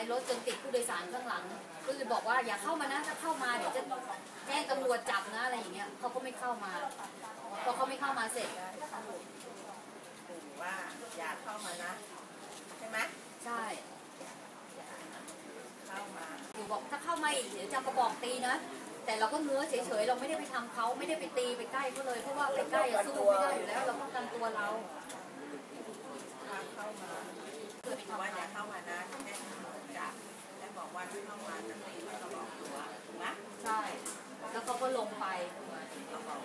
ายรถจนติดผู้โดยสารข้างหลัง ก็เลยบอกว่าอย่าเข้ามานะถ้าเข้ามาเดี๋ยวจะแจ้งตำรวจจับนะอะไรอย่างเงี้ยเขาก็ไม่เข้ามาพอเขาไม่เข้ามาเสร็จขู่ว่าอย่าเข้ามานะใช่ไหมใช่เข้ามาอยู่บอกถ้าเข้ามาอีกเดี๋ยวจะกระบอกตีนะแต่เราก็เงื้อเฉยๆเราไม่ได้ไปทำเขาไม่ได้ไปตีไปใกล้เขาเลยเพราะว่าไปใกล้อะสู้ไม่ได้อยู่แล้วเราป้องกันตัวเราถ้าเข้ามาเพื่อไปขู่ว่าทำอย่าเขาเข้ามานะ แจ้งตำรวจจับและบอกว่าถ้าเข้ามาจะตีแล้วก็บอกตัวถูกไหมใช่ แล้วเขาก็ลงไปก็บอก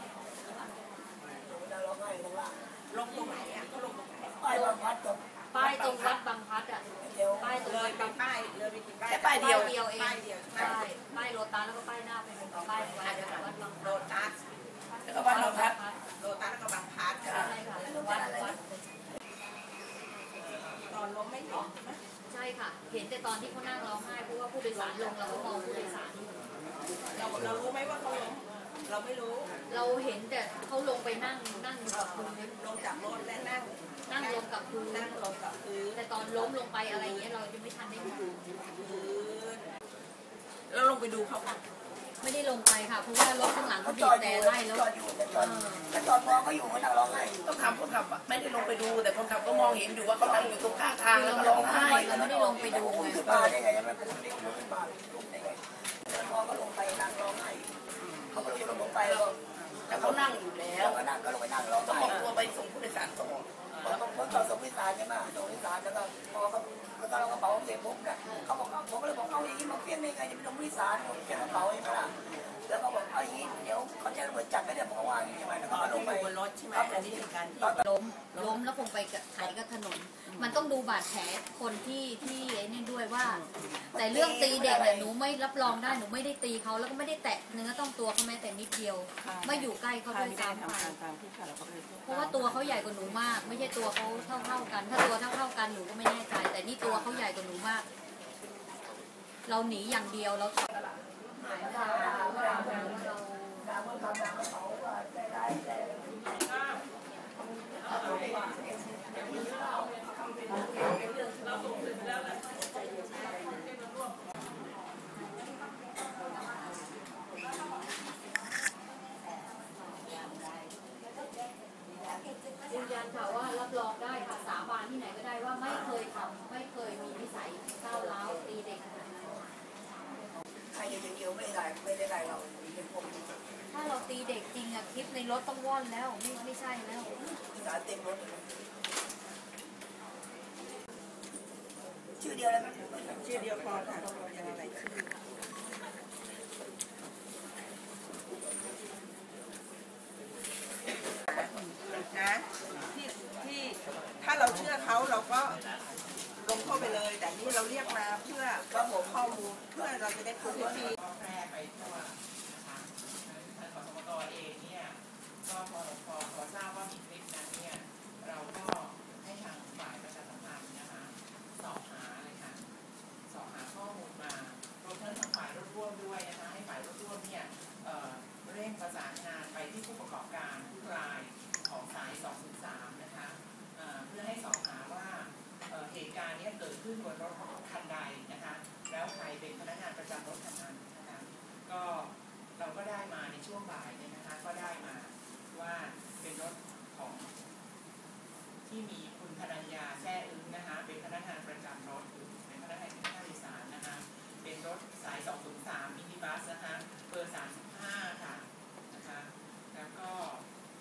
จะร้องไห้ตรงล่างลงตรงไหนอะเขาลงตรงไหนป้ายบางพัดกับป้ายตรงวัดบางพลัดอะเดียวป้ายตรงเลวัยดไปบางป้ายเลยไปกี่ป้ายแค่ป้ายเดียวเดียวเองป้ายเดียวใช่ไหมใช่ป้ายโรตัสแล้วก็ป้ายหน้าเป็นป้ายวัอาจดจะแบบวัดบางพโลลัดตัสแล้วก็บ้านบางพัดโลตัสแล้วก็บางพัดใช่ค่ะวัดวัดตอนล้มไม่เห็นไหม ใช่ค่ะ เห็นแต่ตอนที่เขานั่งร้องไห้เพราะว่าผู้โดยสารลงเราก็มองผู้โดยสารอยู่เราเรารู้ไหมว่าเขาล้มเราไม่รู้ เราเห็นแต่เขาลงไปนั่งนั่งอยู่กับพื้นลงจากรถและนั่งนั่งลงกับพื้นนั่งลงกับพื้นแต่ตอนล้มลงไปอะไรอย่างเงี้ยเราจะไม่ทันได้ดูพื้นแล้วลงไปดูเขาก่อน ไม่ได้ลงไปค่ะ เพราะว่ารถข้างหลังเขาเขาจบีอบดอแต่ยู่ไล่แล้วจอดอยู่แต่จอดแต่จอดมองเขาอยู่เขานั่งร้องไห้ต้องถามคนขับอะไม่ได้ลงไปดู แต่คนขับก็มองเห็นอยู่ว่าเขานั่งอยู่ตรงข้างทางคือแล้วเราก็ไม่ร้ได้องไห้ลงไปเราไม่ได้ลงไปดูไง ขึ้นมาได้ไงยังไม่เป็นเด็กขึ้นมา ย่างมาเพี้ยนได้ไงจะไปลงพิสารผมเก็บกระเป๋าใช่ไหมล่ะแล้วก็บอกเอาอย่างนี้เดี๋ยวเขาจะระเบิดจับไม่ได้ผมก็ว่าอย่างนี้ใช่ไหมแล้วก็ลงไปบนรถใช่ไหมอันนี้เป็นการล้มล้มแล้วคงไปไถกับถนน มันต้องดูบาดแผลคนที่ที่ไอ้นี่ด้วยว่า แต่เรื่องตีเด็กเนี่ยหนูไม่รับรองได้หนูไม่ได้ตีเขาแล้วก็ไม่ได้แตะเนื้อต้องตัวเขาแม้แต่นิดเดียว ไม่อยู่ใกล้เขาด้วยซ้ำไปตามที่ค่ะเรเพราะว่าตัวเขาใหญ่กว่าหนูมาก ไม่ใช่ตัวเขาเท่าเท่ากัน ถ้าตัวเท่าเท่ากันหนูก็ไม่แน่ใจ แต่นี่ตัวเขาใหญ่กว่าหนูมาก เราหนีอย่างเดียวเราหายไปเรา ยืนยันค่ะว่ารับรองได้ค่ะสาบานที่ไหนก็ได้ว่าไม่เคยทำไม่เคยมีนิสัยก้าวร้าวตีเด็กขนาดนั้น ใครจะเกี่ยว ไม่ได้ไม่ได้เราเป็นผมถ้าเราตีเด็กจริงอะคลิปในรถต้องว่อนแล้วไม่ไม่ใช่แล้วสารเต็มรถชื่อเดียวเลยไหมชื่อเดียวพอค่ะยังอะไรชื่อนะที่ที่ถ้าเราเชื่อเขาเราก็ เข้าไปเลย แต่นี่เราเรียกมาเพื่อข้อมูลข้อมูลเพื่อเราจะได้พูดที่แพร่ไปทั่วนะคะทางสสมเองเนี่ยก็พอพอทราบว่ามีคลิปนั้นเนี่ยเราก็ให้ทางฝ่าย ขึ้นบนรถคันใดนะคะ แล้วใครเป็นพนักงานประจำรถคันนั้นนะคะก็เราก็ได้มาในช่วงบ่ายเนี่ยนะคะ ก็ได้มาว่าเป็นรถของ ที่มีคุณธนัญญาแซ่อึ้งนะคะ เป็นพนักงานประจำรถเป็นพนักงานค่าโดยสารนะคะ เป็นรถสาย 203มินิบัสนะคะเบอร์ 35 ค่ะนะคะ แล้วก็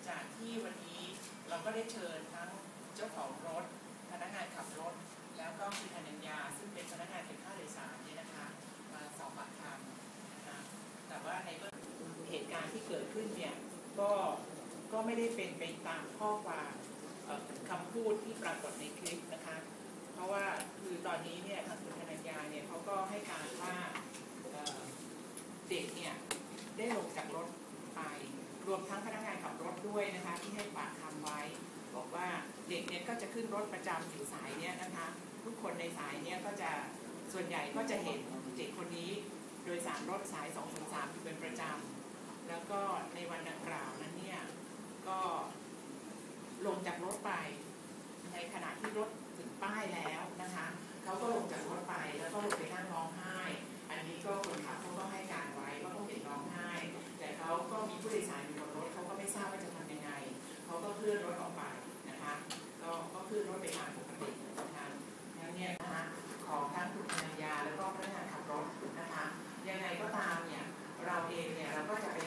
จากที่วันนี้เราก็ได้เชิญทั้งเจ้าของรถพนักงานขับรถ แล้วก็คุณธัญญาซึ่งเป็นพนักงานเก็บค่าโดยสารเนี่ยนะคะมาสอบปากคำนะคะแต่ว่าในเบื้องเหตุการณ์ที่เกิดขึ้นเนี่ยก็ก็ไม่ได้เป็นไปตามข้อความเอ่อคำพูดที่ปรากฏในคลิปนะคะ เพราะว่าคือตอนนี้เนี่ยทางคุณธนัญญาเนี่ยเขาก็ให้การว่าเอ่อเด็กเนี่ยได้ลงจากรถไป รวมทั้งพนักงานขับรถด้วยนะคะ ที่ให้ปากคำไว้ บอกว่าเด็กเนี่ยก็จะ ขึ้นรถประจำอยู่สายเนี่ยนะคะ ทุกคนในสายเนี่ยก็จะส่วนใหญ่ก็จะเห็นเด็กคนนี้โดยสารรถสาย203อยู่เป็นประจำแล้วก็ในวันดังกล่าวนั้นเนี่ยก็ลงจากรถไป ในขณะที่รถถึงป้ายแล้วนะคะเขาก็ลงจากรถไปแล้วก็ลงไปนั่งร้องไห้ อันนี้ก็คนขับเขาก็ให้การไว้ว่าเขาเห็นร้องไห้ แต่เขาก็มีผู้โดยสารอยู่บนรถเขาก็ไม่ทราบว่าจะทำยังไงเขาก็เคลื่อนรถออกไปนะคะ ก็ก็เคลื่อนรถไปทางปกตินะคะงั้นเนี่ยนะคะขอทั้งคุณภรรยาแล้วก็พนักงานขับรถนะคะ ยังไงก็ตามเนี่ยเราเองเนี่ยเราก็จะไป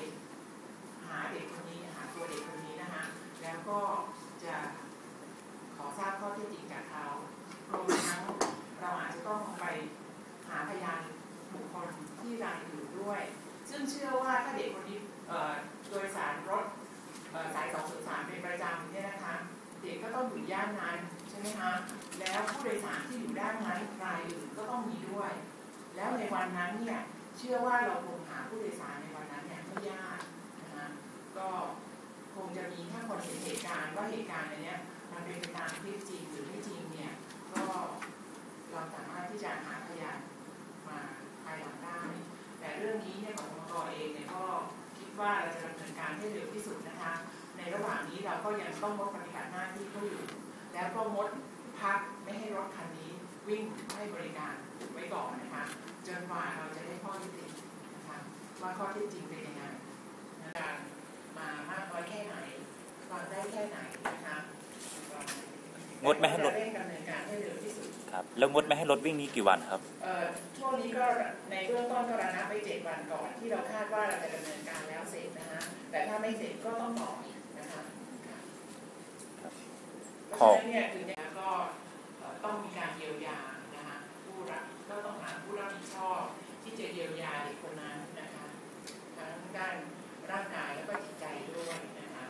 หาเด็กคนนี้หาตัวเด็กคนนี้นะคะแล้วก็จะขอทราบข้อเท็จจริงจากเขารวมทั้งเราอาจจะต้องไปหาพยานบุคคลที่รายอื่นด้วย ซึ่งเชื่อว่าถ้าเด็กคนนี้เอ่อโดยสารรถเอ่อสาย203เป็นประจำเนี่ยนะคะ เด็กก็ ต้องอยู่ย่านนั้นใช่ไหมคะแล้วผู้โดยสารที่อยู่ด้านนั้นรายอื่นก็ต้องมีด้วย แล้วในวันนั้นเนี่ยเชื่อว่าเราคงหาผู้โดยสารในวันนั้นเนี่ยไม่ยากนะคะก็คงจะมีถ้าคนเห็นเหตุการณ์ว่าเหตุการณ์อันเนี้ยมันเป็นไปตามคลิปจริงหรือไม่จริงเนี่ยก็เราสามารถที่จะหาพยานมาภายหลังได้แต่เรื่องนี้เนี่ยของกรเองเนี่ย ว่าเราจะดำเนินการให้เร็วที่สุดนะคะ ในระหว่างนี้เราก็ยังต้องงดปฏิบัติหน้าที่เขาอยู่ แล้วก็งดพักไม่ให้รถคันนี้วิ่งให้บริการไว้ก่อนนะคะจนกว่าเราจะได้ข้อเท็จจริงนะคะว่าข้อเท็จจริงเป็นยังไงนะคะมามากน้อยแค่ไหนฟังได้แค่ไหนนะคะงดไม่ให้รถจะเร่งดำเนินการให้เร็วที่สุดครับแล้วงดไม่ให้รถวิ่งนี้กี่วันครับเอ่อช่ วงนี้ก็ในเบื้องต้นก็ระงับไปเจ็ดวันก่อน ที่เราคาดว่าเราจะดำเนินการแล้วเสร็จนะฮะแต่ถ้าไม่เสร็จก็ต้องต่ออีกนะคะค่ะเพราะฉะนั้นเนี่ยถึงเนี่ยก็เอ่อต้องมีการเยียวยานะคะผู้รับก็ต้องหาผู้รับผิดชอบ ที่จะเยียวยาเด็กคนนั้นนะคะทั้งด้านร่างกายแล้วก็จิตใจด้วยนะคะ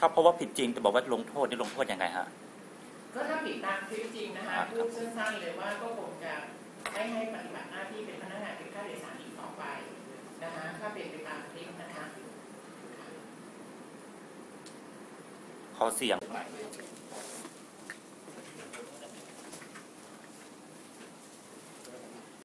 ครับเพราะว่าผิดจริงแต่บอกว่าลงโทษนี่ลงโทษยังไงฮะก็ถ้าผิดตามคลิปจริงนะคะครับพูดสั้นๆเลยว่าก็คงจะ ไม่ให้ปฏิบัติหน้าที่เป็นพนักงานเป็นข้าราชการอีกต่อไปนะคะถ้าเป็นไปตามคลิปนะคะขอเสียง